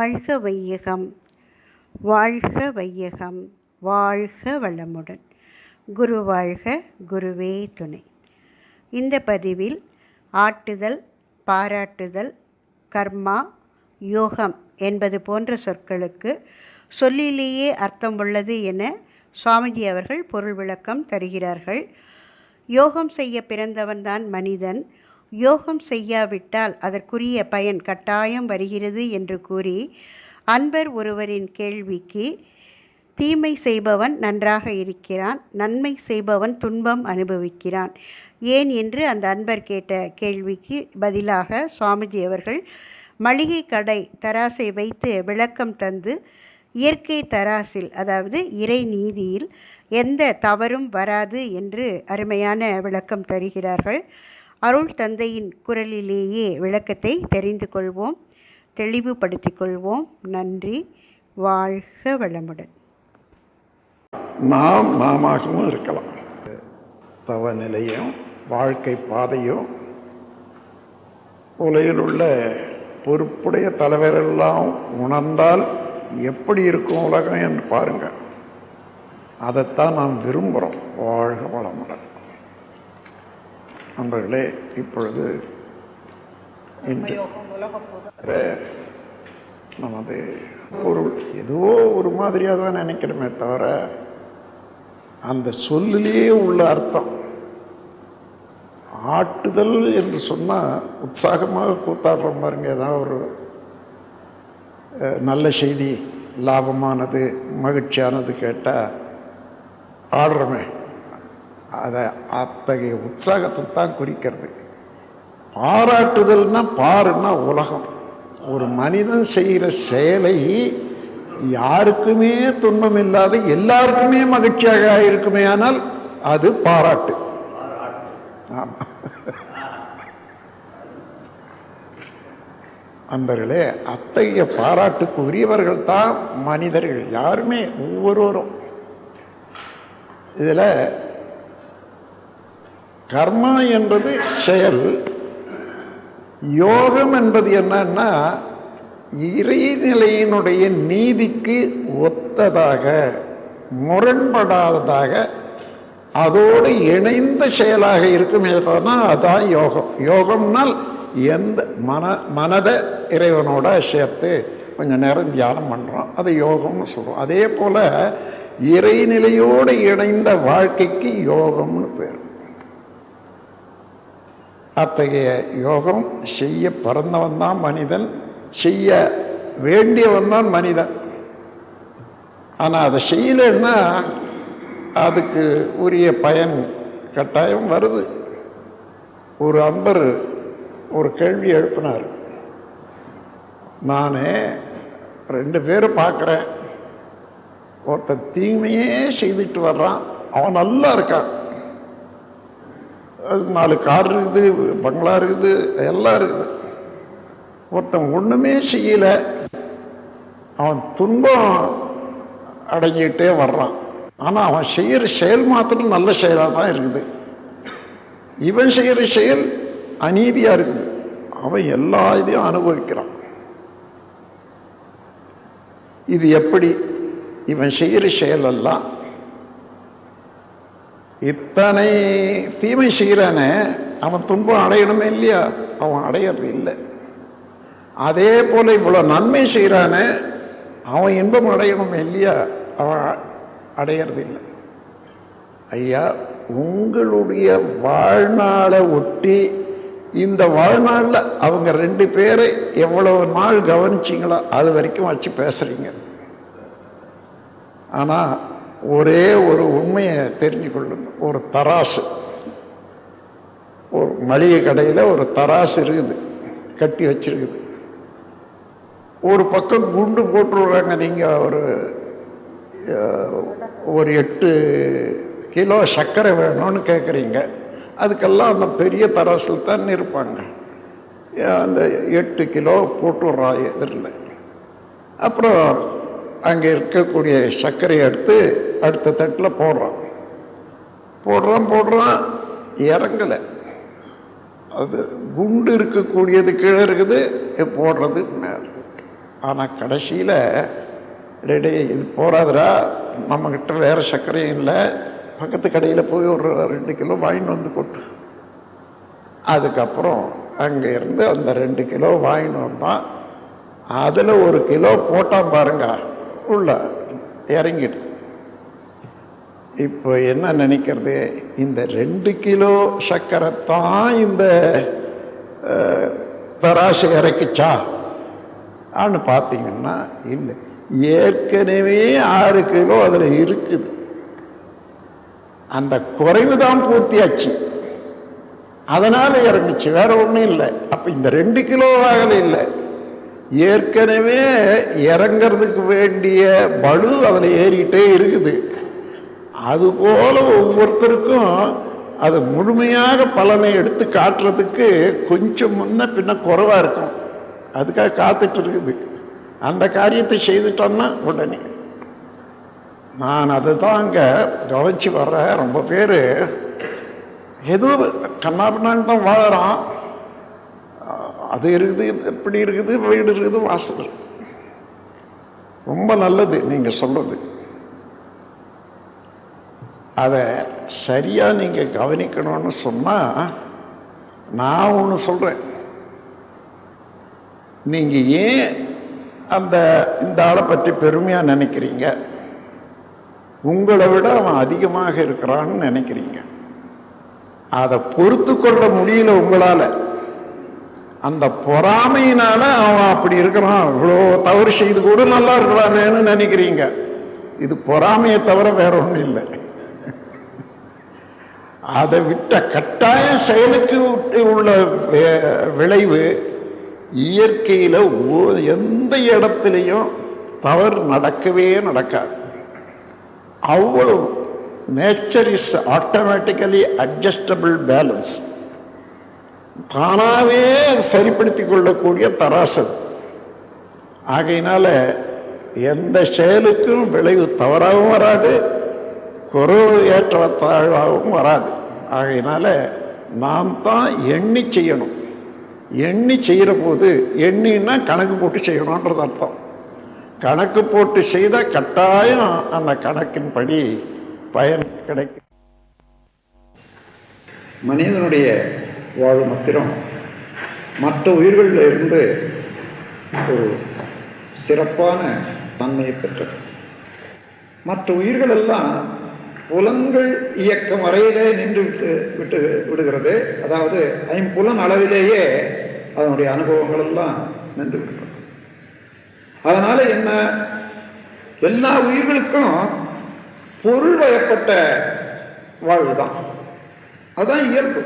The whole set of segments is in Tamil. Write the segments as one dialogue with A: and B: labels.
A: வாழ்க வையகம். வாழ்க வையகம். வாழ்க வளமுடன். குரு வாழ்க குருவே துணை. இந்த பதிவில் ஆட்டுதல் பாராட்டுதல் கர்மா யோகம் என்பது போன்ற சொற்களுக்கு சொல்லிலேயே அர்த்தம் உள்ளது என சுவாமிஜி அவர்கள் பொருள் விளக்கம் தருகிறார்கள். யோகம் செய்ய பிறந்தவன்தான் மனிதன். யோகம் செய்யாவிட்டால் அதற்குரிய பயன் கட்டாயம் வருகிறது என்று கூறி அன்பர் ஒருவரின் கேள்விக்கு தீமை செய்பவன் நன்றாக இருக்கிறான் நன்மை செய்பவன் துன்பம் அனுபவிக்கிறான். ஏன் என்று அந்த அன்பர் கேட்ட கேள்விக்கு பதிலாக சுவாமிஜி அவர்கள் மளிகை கடை தராசை வைத்து விளக்கம் தந்து இயற்கை தராசில் அதாவது இறை நீதியில் எந்த தவறும் வராது என்று அருமையான விளக்கம் தருகிறார்கள். அருள் தந்தையின் குரலிலேயே விளக்கத்தை தெரிந்து கொள்வோம். தெளிவுபடுத்திக் கொள்வோம். நன்றி. வாழ்க வளமுடன்.
B: நாம் நாமாகவும் இருக்கலாம். தவ நிலையும் வாழ்க்கை பாதையும் உலகில் உள்ள பொறுப்புடைய தலைவரெல்லாம் உணர்ந்தால் எப்படி இருக்கும் உலகம் என்று பாருங்கள் அதைத்தான் நாம் விரும்புகிறோம் வாழ்க வளமுடன். நண்பர்களே இப்பொழுது இன்று நமது பொருள் ஏதோ ஒரு மாதிரியாக தான் நினைக்கிறோமே தவிர அந்த சொல்லிலேயே உள்ள அர்த்தம். ஆட்டுதல் என்று சொன்னால் உற்சாகமாக கூத்தாடுற பாருங்க ஏதாவது ஒரு நல்ல செய்தி லாபமானது மகிழ்ச்சியானது கேட்டால் ஆடுறோமே அதை அத்தகைய உற்சாகத்தை தான் குறிக்கிறது. பாராட்டுதல்னா பாருன்னா உலகம். ஒரு மனிதன் செய்கிற செயலை யாருக்குமே துன்பம் இல்லாத எல்லாருக்குமே மகிழ்ச்சியாக இருக்குமே ஆனால் அது பாராட்டு. ஆமா. அன்பர்களே அத்தகைய பாராட்டுக்கு உரியவர்கள் தான் மனிதர்கள். யாருமே ஒவ்வொருவரும். இதில் கர்மா என்பது செயல் யோகம் என்பது என்னன்னா இறைநிலையினுடைய நீதிக்கு ஒத்ததாக முரண்படாததாக அதோடு இணைந்த செயலாக இருக்குமே தான் அதான் யோகம். யோகம்னால் எந்த மன மனதை இறைவனோட சேர்த்து கொஞ்சம் நேரம் தியானம் பண்ணுறோம் அதை யோகம்னு சொல்கிறோம் அதே போல் இறைநிலையோடு இணைந்த வாழ்க்கைக்கு யோகம்னு பேர். அத்தகைய யோகம் செய்ய பிறந்தவன் தான் மனிதன் செய்ய வேண்டியவன் தான் மனிதன். ஆனால் அதை செய்யலைன்னா அதுக்கு உரிய பயன் கட்டாயம் வருது. ஒரு அன்பர் ஒரு கேள்வி எழுப்பினார். நான் ரெண்டு பேரை பார்க்குறேன். ஒருத்தன் தீமையே செய்துட்டு வர்றான். அவன் நல்லா இருக்கான். அது நாலு கார் இருக்குது பங்களா இருக்குது எல்லாம் இருக்குது. ஒருத்தன் ஒன்றுமே செய்யலை. அவன் துன்பம் அடங்கிக்கிட்டே வர்றான். ஆனால் அவன் செய்கிற செயல் மாத்திரம் நல்ல செயலாக தான் இருக்குது. இவன் செய்கிற செயல் அநீதியாக இருக்குது. அவன் எல்லா இதையும் அனுபவிக்கிறான். இது எப்படி? இவன் செய்கிற செயல் எல்லாம் இத்தனை தீமை செய்கிறானே அவன் துன்பம் அடையணுமே இல்லையா? அவன் அடையிறது இல்லை. அதே போல இவ்வளோ நன்மை செய்கிறானே அவன் இன்பம் அடையணுமே இல்லையா? அவன் அடையிறது இல்லை. ஐயா உங்களுடைய வாழ்நாளை ஒட்டி இந்த வாழ்நாளில் அவங்க ரெண்டு பேரை எவ்வளவு நாள் கவனிச்சிங்களோ அது வரைக்கும் வச்சு பேசுறீங்க. ஆனால் ஒரே ஒரு உண்மையை தெரிஞ்சு கொள்ளுங்க ஒரு தராசு. ஒரு மளிகை கடையில் ஒரு தராசு இருக்குது கட்டி வச்சிருக்குது. ஒரு பக்கம் குண்டு போட்டுருவாங்க நீங்கள் ஒரு ஒரு எட்டு கிலோ சர்க்கரை வேணும்னு கேட்குறீங்க அதுக்கெல்லாம் அந்த பெரிய தராசில் தான் இருப்பாங்க. அந்த எட்டு கிலோ போட்டுடுறா எதிரில். அப்புறம் அங்கே இருக்கக்கூடிய சர்க்கரையை எடுத்து அடுத்த தட்டில் போடுறான் போடுறான் போடுறான் இறங்கலை. அது குண்டு இருக்கக்கூடியது கீழே இருக்குது போடுறது மேலே. ஆனால் கடைசியில் ரெடி இது போகாதுடா நம்மக்கிட்ட வேறு சர்க்கரையும் இல்லை. பக்கத்து கடையில் போய் ஒரு ரெண்டு கிலோ வாங்கிட்டு வந்து கொட்டு. அதுக்கப்புறம் அங்கே இருந்து அந்த ரெண்டு கிலோ வாங்கிட்டு வந்தான் அதில் ஒரு கிலோ போட்டான் பாருங்க. உள்ள இறங்கிட்டு இப்போ என்ன நினைக்கிறது? இந்த ரெண்டு கிலோ சர்க்கரை தான் இந்த அஹ், தராசு இறக்குச்சா? ஆன்னு பார்த்தீங்கன்னா இல்லை. ஏற்கனவே ஆறு கிலோ அதில் இருக்குது. அந்த குறைவு தான் பூர்த்தியாச்சு. அதனால இறங்குச்சு. வேற ஒன்றும் இல்லை. அப்போ இந்த ரெண்டு கிலோ ஆகலை இல்லை. ஏற்கனவே இறங்கிறதுக்கு வேண்டிய பலு அதில் ஏறிக்கிட்டே இருக்குது. அதுபோல ஒவ்வொருத்தருக்கும் அது முழுமையாக பலனை எடுத்து காட்டுறதுக்கு கொஞ்சம் முன்ன பின்ன குறைவா இருக்கும். அதுக்காக காத்துட்டு இருக்குது. அந்த காரியத்தை செய்துட்டோம்னா உடனே. நான் அதை தான் அங்கே கவனிச்சு வர்றேன். ரொம்ப பேர் ஏதோ கண்ணாபின்னான்னு தான் வாழறான் அது இருக்குது இப்படி இருக்குது வீடு இருக்குது வாசல். ரொம்ப நல்லது நீங்கள் சொல்கிறது அதை சரியா நீங்க கவனிக்கணும்னு சொன்னா நான் ஒன்று சொல்றேன். நீங்க ஏன் அந்த இந்த ஆளை பற்றி பெருமையாக நினைக்கிறீங்க? உங்களை விட அவன் அதிகமாக இருக்கிறான்னு நினைக்கிறீங்க. அதை பொறுத்து கொள்ள முடியல உங்களால. அந்த பொறாமையினால அவன் அப்படி இருக்கிறான். இவ்வளோ தவறு செய்து கூட நல்லா இருக்கிறானேன்னு நினைக்கிறீங்க. இது பொறாமையை தவிர வேற ஒன்றும் இல்லை. அதை விட்ட கட்டாய செயலுக்கு விட்டு உள்ள விளைவு இயற்கையில் எந்த இடத்துலையும் தவறு நடக்கவே நடக்காது. அவ்வளவு nature is automatically adjustable balance தானாகவே சரிப்படுத்தி கொள்ளக்கூடிய தராசு ஆகையினால எந்த செயலுக்கும் விளைவு தவறாகவும் வராது குறைவு ஏற்ற தாழ்வாகவும் வராது. ஆகையினால நாம் தான் எண்ணி செய்யணும். எண்ணி செய்கிற போது எண்ணின்னா கணக்கு போட்டு செய்யணுன்றது அர்த்தம். கணக்கு போட்டு செய்த கட்டாயம் அந்த கணக்கின்படி பயன் கிடைக்கும். மனிதனுடைய வாழ்வு மாத்திரம் மற்ற உயிர்களில் இருந்து ஒரு சிறப்பான தன்மையை பெற்றது. மற்ற உயிர்கள் எல்லாம் புலன்கள் இயக்கம் வரையிலே நின்று விட்டு விட்டு விடுகிறது. அதாவது ஐம்புலன் அளவிலேயே அதனுடைய அனுபவங்கள் எல்லாம் நின்று விடுகிறது. அதனால என்ன? எல்லா உயிர்களுக்கும் பொருள் வயப்பட்ட வாழ்வுதான் அதுதான் இயல்பு.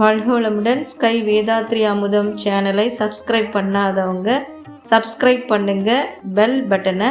C: வாழ்கோளமுடன் ஸ்கை வேதாத்ரி அமுதம் சேனலை சப்ஸ்கிரைப் பண்ணாதவங்க சப்ஸ்கிரைப் பண்ணுங்க பெல் பட்டனை